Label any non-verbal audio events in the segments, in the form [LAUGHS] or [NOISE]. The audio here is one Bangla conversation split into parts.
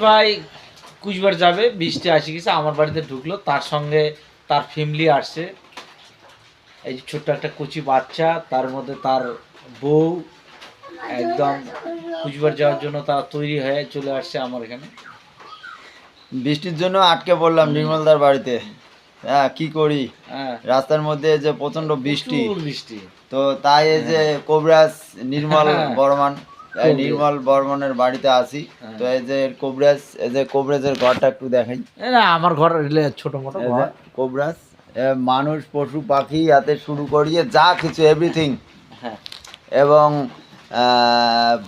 ভাই কুচবিহার যাবে বৃষ্টি আসে গেছে আমার বাড়িতে ঢুকলো তার সঙ্গে তার ফ্যামিলি আসছে। এই যে ছোট্ট একটা কচি বাচ্চা তার মধ্যে তার বউ একদম কুচবিহার যাওয়ার জন্য তারা তৈরি হয়ে চলে আসছে আমার এখানে। বৃষ্টির জন্য আটকে পড়লাম নির্মলদার বাড়িতে। হ্যাঁ কি করি? হ্যাঁ। রাস্তার মধ্যে যে প্রচণ্ড বৃষ্টি। বৃষ্টি। তো তাই এই যে কোবরাজ নির্মল হ্যাঁ। বর্মন। নির্মল বর্মনের বাড়িতে আসি। হ্যাঁ। তো এই যে কোবরাজ এই যে কোবরাজের ঘরটা একটু দেখাই। না আমার ঘর ছোট মোটো কোবরাজ মানুষ পশু পাখি হাতে শুরু করিয়ে যা কিছু এভরিথিং হ্যাঁ। এবং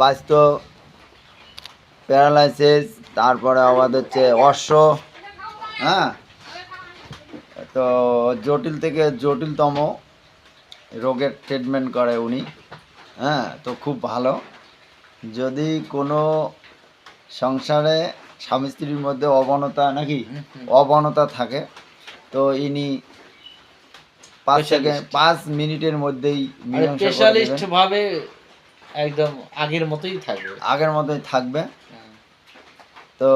বাস্ত প্যারালাইসিস তারপরে আবার হচ্ছে অশ্ব হ্যাঁ? তো জটিল থেকে জটিলতম রোগের ট্রিটমেন্ট করে উনি হ্যাঁ? তো খুব ভালো। যদি কোনো সংসারে স্বামী স্ত্রীর মধ্যে অবনতা নাকি অবনতা থাকে তো ইনি পাঁচ থেকে পাঁচ মিনিটের মধ্যেই স্পেশালিস্ট ভাবে একদম আগের মতোই থাকবে। আগের মতোই থাকবে। তো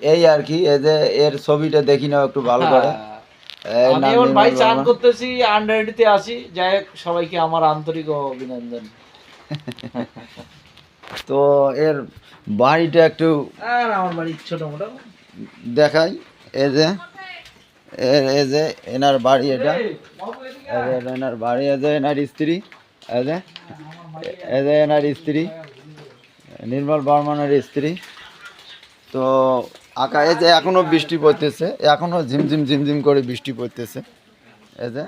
এই আর কি এই যে এর ছবিটা দেখি নাও একটু ভালো করে। হ্যাঁ। আমি ভাই চান করতেছি আন্ডারডিতে আসি যাই হোক সবাইকে আমার আন্তরিক অভিনন্দন। [LAUGHS] তো এর বাড়িটা একটু আর আমার বাড়ি ছোট মোটো। দেখাই। এই যে এ- এই যে এনার বাড়ি এটা। এনার বাড়ি যে এনার স্ত্রী এই যে যে এনার স্ত্রী নির্মল বর্মনের স্ত্রী। তো আকা এই যে এখনও বৃষ্টি পড়তেছে এখনও ঝিমঝিম ঝিমঝিম করে বৃষ্টি পড়তেছে। এই যে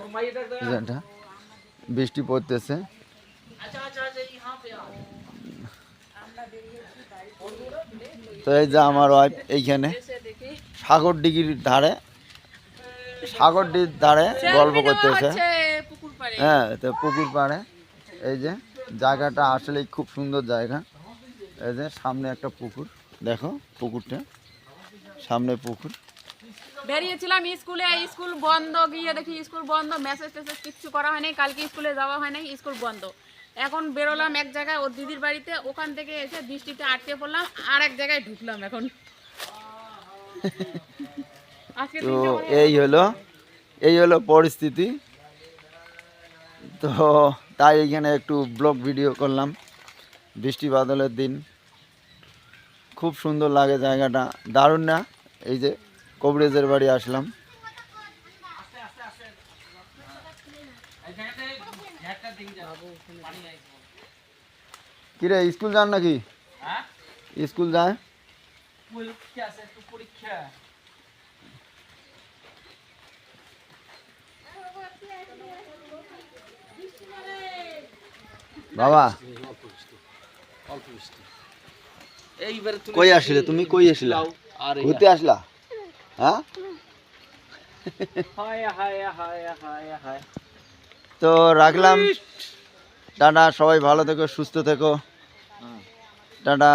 এই যে এটা বৃষ্টি পড়তেছে। তো এই যে আমার ওয়াইফ এইখানে। সাগর ডিগির ধারে, সাগর ডিগির ধারে গল্প করতেছে। হ্যাঁ তো পুকুর পাড়ে। এই যে জায়গাটা আসলে খুব সুন্দর জায়গা। এই যে সামনে একটা পুকুর, দেখো পুকুরটা। সামনে পুকুর। বেরিয়েছিলাম স্কুলে স্কুল বন্ধ, গিয়ে দেখি স্কুল বন্ধ মেসেজ টেসেজ কিচ্ছু করা হয়নি, কালকে স্কুলে যাওয়া হয় নাই স্কুল বন্ধ। এখন বেরোলাম এক জায়গায় ওর দিদির বাড়িতে। ওখান থেকে এসে বৃষ্টিতে আটকে পড়লাম আর এক জায়গায় ঢুকলাম এখন। তো এই হলো এই হলো পরিস্থিতি। তো তাই এখানে একটু ব্লগ ভিডিও করলাম বৃষ্টি বাদলের দিন। খুব সুন্দর লাগে জায়গাটা দারুণ না? এই যে কবরেজের বাড়ি আসলাম। কিরে স্কুল যান নাকি স্কুল যায় বাবা এইবারে তুমি কই আসলে? তুমি কই আসলা? আর ঘুরতে আসলা? হ্যাঁ হায় হায় হায় হায় হায়? তো রাখলাম। টাটা সবাই ভালো থেকো সুস্থ থেকো। টাটা।